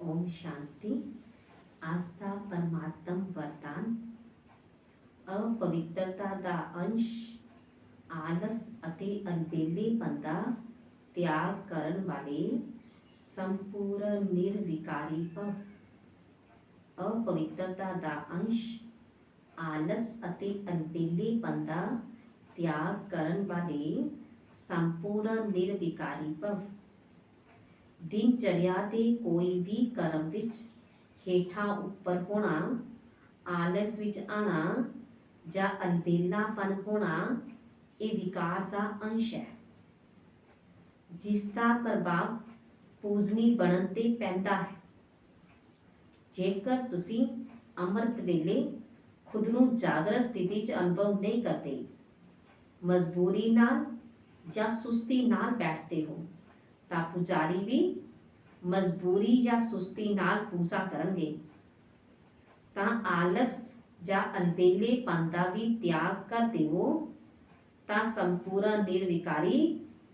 ਓਮ ਸ਼ਾਂਤੀ ਆਸਥਾ ਪਰਮਾਤਮ ਵਰਦਾਨ ਅਪਵਿੱਤਰਤਾ ਦਾ ਅੰਸ਼ ਆਲਸ ਅਤੇ ਅਲਬੇਲੇਪਨ ਦਾ ਤਿਆਗ ਕਰਨ ਵਾਲੇ ਸੰਪੂਰਨ ਨਿਰਵਿਕਾਰੀ ਭਵ ਅਪਵਿੱਤਰਤਾ ਦਾ ਅੰਸ਼ ਆਲਸ ਅਤੇ ਅਲਬੇਲੇਪਨ ਦਾ ਤਿਆਗ ਕਰਨ ਵਾਲੇ ਸੰਪੂਰਨ ਨਿਰਵਿਕਾਰੀ ਭਵ ਦਿਨਚਰਿਆ ਦੇ ਕੋਈ ਵੀ ਕਰਮ ਵਿੱਚ ਹੇਠਾਂ ਉੱਪਰ ਹੋਣਾ, ਆਲਸ ਵਿੱਚ ਆਣਾ ਜਾਂ ਅਲਬੇਲਾਪਨ ਹੋਣਾ, ਇਹ ਵਿਕਾਰ ਦਾ ਅੰਸ਼ ਹੈ। ਜਿਸ ਦਾ ਪ੍ਰਭਾਵ ਪੂਜਨੀ ਬਣਨ ਤੇ ਪੈਂਦਾ ਹੈ। ਜੇਕਰ ਤੁਸੀਂ ਅੰਮ੍ਰਿਤ ਵੇਲੇ ਖੁਦ ਨੂੰ ਜਾਗਰਤ ਸਥਿਤੀ 'ਚ ਅਨੁਭਵ ਨਹੀਂ ਕਰਦੇ, ਮਜਬੂਰੀ ਨਾਲ ਜਾਂ ਸੁਸਤੀ ਨਾਲ ਬੈਠਦੇ ਹੋ ਤਾਂ ਪੁਜਾਰੀ ਵੀ ਮਜਬੂਰੀ ਜਾਂ ਸੁਸਤੀ ਨਾਲ ਪੂਜਾ ਕਰਨਗੇ। ਤਾਂ ਆਲਸ ਜਾਂ ਅਲਬੇਲੇਪਨ ਦਾ ਵੀ ਤਿਆਗ ਕਰ ਦੇਵੋ, ਤਾਂ ਸੰਪੂਰਨ ਨਿਰਵਿਕਾਰੀ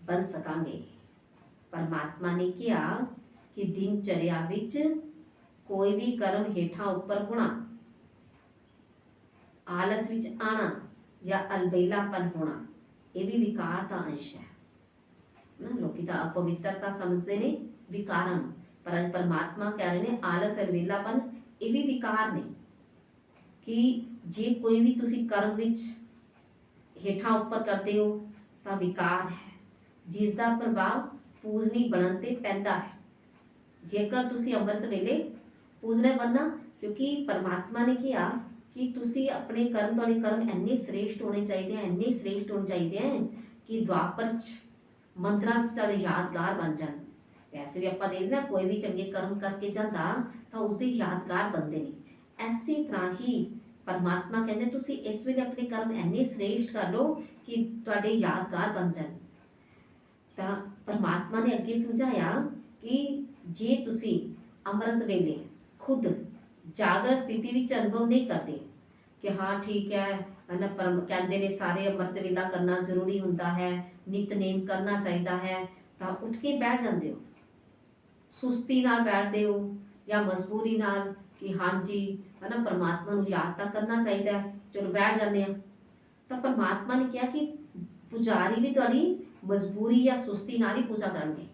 ਬਣ ਸਕਾਂਗੇ। ਪਰਮਾਤਮਾ ਨੇ ਕਿਹਾ ਕਿ ਦਿਨਚਰਿਆ ਵਿੱਚ ਕੋਈ ਵੀ ਕਰਮ ਹੇਠਾਂ ਉੱਪਰ ਹੋਣਾ, ਆਲਸ ਵਿੱਚ ਆਣਾ ਜਾਂ ਅਲਬੇਲਾਪਨ ਹੋਣਾ, ਇਹ ਵੀ ਵਿਕਾਰ ਦਾ ਅੰਸ਼ ਹੈ। ਨਾ ਲੋਕੀ ਤਾਂ ਅਪਵਿੱਤਰਤਾ ਸਮਝਦੇ ਨੇ ਵਿਕਾਰਾਂ ਨੂੰ ਪਰ ਅੱਜ ਪਰਮਾਤਮਾ ਕਹਿ ਰਹੇ ਨੇ ਆਲਸ ਅਲਬੇਲਾਪਨ ਇਹ ਵੀ ਵਿਕਾਰ ਨੇ ਕਿ ਜੇ ਕੋਈ ਵੀ ਤੁਸੀਂ ਕਰਮ ਵਿੱਚ ਹੇਠਾਂ ਉੱਪਰ ਕਰਦੇ ਹੋ ਤਾਂ ਵਿਕਾਰ ਹੈ ਜਿਸ ਦਾ ਪ੍ਰਭਾਵ ਪੂਜਨੀ ਬਣਨ ਤੇ ਪੈਂਦਾ ਹੈ ਜੇਕਰ ਤੁਸੀਂ ਅੰਮ੍ਰਿਤ ਵੇਲੇ ਪੂਜਨੇ ਬੰਨਾ ਕਿਉਂਕਿ ਪਰਮਾਤਮਾ ਨੇ ਕਿਹਾ ਕਿ ਤੁਸੀਂ ਆਪਣੇ ਕਰਮ ਤੁਹਾਡੇ ਕਰਮ ਇੰਨੇ ਸ੍ਰੇਸ਼ਟ ਹੋਣੇ ਚਾਹੀਦੇ ਆ ਇੰਨੇ ਸ੍ਰੇਸ਼ਟ ਹੋਣੇ ਚਾਹੀਦੇ ਆ ਕਿ ਦੁਆਪਰ ਚ ਮੰਤਰਾਂ ਵਿੱਚ ਤੁਹਾਡੇ ਯਾਦਗਾਰ ਬਣ ਜਾਣ। ਵੈਸੇ ਵੀ ਆਪਾਂ ਦੇਖਦੇ ਹਾਂ, ਕੋਈ ਵੀ ਚੰਗੇ ਕਰਮ ਕਰਕੇ ਜਾਂਦਾ, ਤਾਂ ਉਸਦੇ ਯਾਦਗਾਰ ਬਣਦੇ ਨੇ। ਐਸੀ ਤਰ੍ਹਾਂ ਹੀ ਪਰਮਾਤਮਾ ਕਹਿੰਦੇ, ਤੁਸੀਂ ਇਸ ਵੇਲੇ ਆਪਣੇ ਕਰਮ ਇੰਨੇ ਸ੍ਰੇਸ਼ਟ ਕਰ ਲਓ ਕਿ ਤੁਹਾਡੇ ਯਾਦਗਾਰ ਬਣ ਜਾਣ। ਤਾਂ ਪਰਮਾਤਮਾ ਨੇ ਅੱਗੇ ਸਮਝਾਇਆ ਕਿ ਜੇ ਤੁਸੀਂ ਅੰਮ੍ਰਿਤ ਵੇਲੇ ਖੁਦ ਜਾਗਰ ਸਥਿਤੀ ਵਿੱਚ ਅਨੁਭਵ ਨਹੀਂ ਕਰਦੇ ਕਿ ਹਾਂ, ਠੀਕ ਹੈ। ਹਨਾ, ਪਰ ਕਹਿੰਦੇ ਨੇ ਸਾਰੇ ਅੰਮ੍ਰਿਤ ਵੇਲਾ ਕਰਨਾ ਜ਼ਰੂਰੀ ਹੁੰਦਾ ਹੈ ਨਿਤਨੇਮ ਕਰਨਾ ਚਾਹੀਦਾ ਹੈ। ਤਾਂ ਉੱਠ ਕੇ ਬੈਠ ਜਾਂਦੇ ਹੋ। ਸੁਸਤੀ ਨਾਲ ਬੈਠਦੇ ਹੋ ਜਾਂ ਮਜਬੂਰੀ ਨਾਲ ਕਿ ਹਾਂਜੀ ਹਨਾ, ਪਰਮਾਤਮਾ ਨੂੰ ਯਾਦ ਤਾਂ ਕਰਨਾ ਚਾਹੀਦਾ ਹੈ। ਚਲੋ, ਬੈਠ ਜਾਂਦੇ ਆ ਤਾਂ ਪਰਮਾਤਮਾ ਨੇ ਕਿਹਾ ਕਿ ਪੁਜਾਰੀ ਵੀ ਤੁਹਾਡੀ ਮਜਬੂਰੀ ਜਾਂ ਸੁਸਤੀ ਨਾਲ ਹੀ ਪੂਜਾ ਕਰਨਗੇ।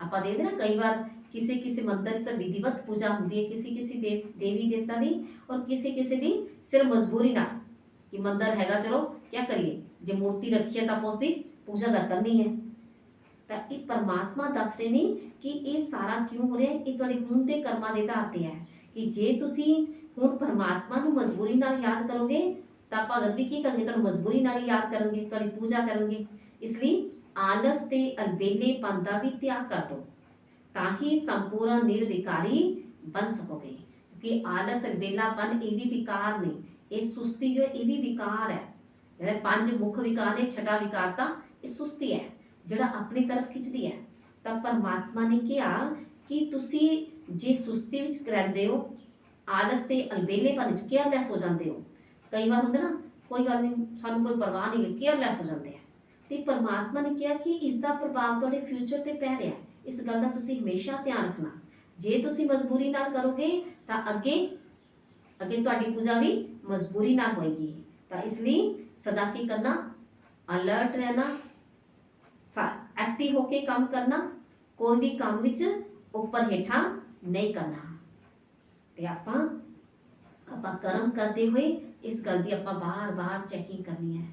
ਆਪਾਂ ਦੇਖਦੇ ਨਾ ਕਈ ਵਾਰ ਕਿਸੇ ਕਿਸੇ ਮੰਦਰ 'ਚ ਤਾਂ ਵਿਧੀਵਤ ਪੂਜਾ ਹੁੰਦੀ ਹੈ ਕਿਸੇ ਕਿਸੇ ਦੇਵ ਦੇਵੀ ਦੇਵਤਾ ਦੀ ਔਰ ਕਿਸੇ ਕਿਸੇ ਦੀ ਸਿਰਫ ਮਜਬੂਰੀ ਨਾਲ ਕਿ ਮੰਦਰ ਹੈਗਾ ਚਲੋ ਕੀ ਕਰੀਏ ਜੇ ਮੂਰਤੀ ਰੱਖੀ ਹੈ ਤਾਂ ਆਪਾਂ ਉਸਦੀ ਪੂਜਾ ਤਾਂ ਕਰਨੀ ਹੈ ਤਾਂ ਇਹ ਪਰਮਾਤਮਾ ਦੱਸ ਰਹੇ ਨੇ ਕਿ ਇਹ ਸਾਰਾ ਕਿਉਂ ਹੋ ਰਿਹਾ ਹੈ ਇਹ ਤੁਹਾਡੇ ਹੁਣ ਦੇ ਕਰਮਾਂ ਦੇ ਆਧਾਰ ਤੇ ਹੈ ਕਿ ਜੇ ਤੁਸੀਂ ਹੁਣ ਪਰਮਾਤਮਾ ਨੂੰ ਮਜਬੂਰੀ ਨਾਲ ਯਾਦ ਕਰੋਗੇ ਤਾਂ ਭਗਤ ਵੀ ਕੀ ਕਰਨਗੇ ਤੁਹਾਨੂੰ ਮਜਬੂਰੀ ਨਾਲ ਹੀ ਯਾਦ ਕਰਨਗੇ ਤੁਹਾਡੀ ਪੂਜਾ ਕਰਨਗੇ ਇਸ ਲਈ ਆਲਸ ਤੇ ਅਲਬੇਲੇਪਨ ਦਾ ਵੀ ਤਿਆਗ ਕਰ ਦਿਓ ਤਾਂ ਹੀ ਸੰਪੂਰਨ ਨਿਰਵਿਕਾਰੀ ਬਣ ਸਕੋਗੇ ਕਿਉਂਕਿ ਆਲਸ ਅਲਬੇਲਾਪਨ ਇਹ ਵੀ ਵਿਕਾਰ ਨੇ ਇਹ ਸੁਸਤੀ ਜੋ ਇਹ ਵੀ ਵਿਕਾਰ ਹੈ ਜਿਹੜੇ ਪੰਜ ਮੁੱਖ ਵਿਕਾਰ ਨੇ ਛਠਾ ਵਿਕਾਰ ਤਾਂ ਇਹ ਸੁਸਤੀ ਹੈ ਜਿਹੜਾ ਆਪਣੀ ਤਰਫ ਖਿੱਚਦੀ ਹੈ ਤਾਂ ਪਰਮਾਤਮਾ ਨੇ ਕਿਹਾ ਕਿ ਤੁਸੀਂ ਜੇ ਸੁਸਤੀ ਵਿੱਚ ਰਹਿੰਦੇ ਹੋ ਆਲਸ ਤੇ ਅਲਬੇਲੇਪਨ ਵਿੱਚ ਕੇਅਰਲੈਸ ਹੋ ਜਾਂਦੇ ਹੋ ਕਈ ਵਾਰ ਹੁੰਦਾ ਨਾ ਕੋਈ ਗੱਲ ਨਹੀਂ ਸਾਨੂੰ ਕੋਈ ਪਰਵਾਹ ਨਹੀਂ ਕੇਅਰਲੈਸ ਹੋ ਜਾਂਦੇ ਆ ਤੇ ਪਰਮਾਤਮਾ ਨੇ ਕਿਹਾ ਕਿ ਇਸ ਦਾ ਪ੍ਰਭਾਵ ਤੁਹਾਡੇ ਫਿਊਚਰ ਤੇ ਪੈ ਰਿਹਾ। ਇਸ ਗੱਲ ਦਾ ਤੁਸੀਂ ਹਮੇਸ਼ਾ ਧਿਆਨ ਰੱਖਣਾ। ਜੇ ਤੁਸੀਂ ਮਜਬੂਰੀ ਨਾਲ ਕਰੋਗੇ, ਤਾਂ ਅੱਗੇ ਅੱਗੇ ਤੁਹਾਡੀ ਪੂਜਾ ਵੀ ਮਜਬੂਰੀ ਨਾਲ ਹੋਏਗੀ। ਤਾਂ ਇਸ ਲਈ ਸਦਾ ਕੀ ਕਰਨਾ ਅਲਰਟ ਰਹਿਣਾ ਐਕਟਿਵ ਹੋ ਕੇ ਕੰਮ ਕਰਨਾ, ਕੋਈ ਵੀ ਕੰਮ ਵਿੱਚ ਉੱਪਰ ਹੇਠਾਂ ਨਹੀਂ ਕਰਨਾ। ਤੇ ਆਪਾਂ ਆਪਾਂ ਕਰਮ ਕਰਦੇ ਹੋਏ ਇਸ ਗੱਲ ਦੀ ਆਪਾਂ ਬਾਰ-ਬਾਰ ਚੈਕਿੰਗ ਕਰਨੀ ਹੈ।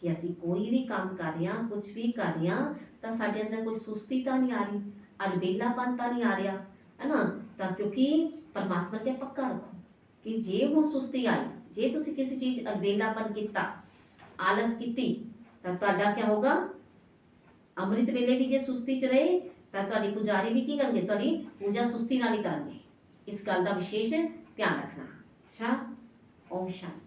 ਕਿ ਅਸੀਂ ਕੋਈ ਵੀ ਕੰਮ ਕਰ ਰਹੇ ਹਾਂ ਕੁਝ ਵੀ ਕਰ ਰਹੇ ਹਾਂ, ਤਾਂ ਸਾਡੇ ਅੰਦਰ ਕੋਈ ਸੁਸਤੀ ਤਾਂ ਨਹੀਂ ਆ ਰਹੀ ਅਲਬੇਲਾਪਨ ਤਾਂ ਨਹੀਂ ਆ ਰਿਹਾ ਹੈ ਨਾ ਤਾਂ ਕਿਉਂਕਿ ਪਰਮਾਤਮਾ ਕੇ ਪੱਕਾ ਰੱਖੋ ਕਿ ਜੇ ਹੁਣ ਸੁਸਤੀ ਆਈ, ਜੇ ਤੁਸੀਂ ਕਿਸੇ ਚੀਜ਼ ਅਲਬੇਲਾਪਨ ਕੀਤਾ, ਆਲਸ ਕੀਤੀ, ਤਾਂ ਤੁਹਾਡਾ ਕੀ ਹੋਗਾ ਅੰਮ੍ਰਿਤ ਵੇਲੇ ਵੀ ਜੇ ਸੁਸਤੀ ਚ ਰਹੇ, ਤਾਂ ਤੁਹਾਡੀ ਪੁਜਾਰੀ ਵੀ ਕੀ ਕਰਨਗੇ? ਤੁਹਾਡੀ ਪੂਜਾ ਸੁਸਤੀ ਨਾਲ ਹੀ ਕਰਨਗੇ। ਇਸ ਗੱਲ ਦਾ ਵਿਸ਼ੇਸ਼ ਧਿਆਨ ਰੱਖਣਾ। ਅੱਛਾ? ਓਮ ਸ਼ਾਂਤੀ।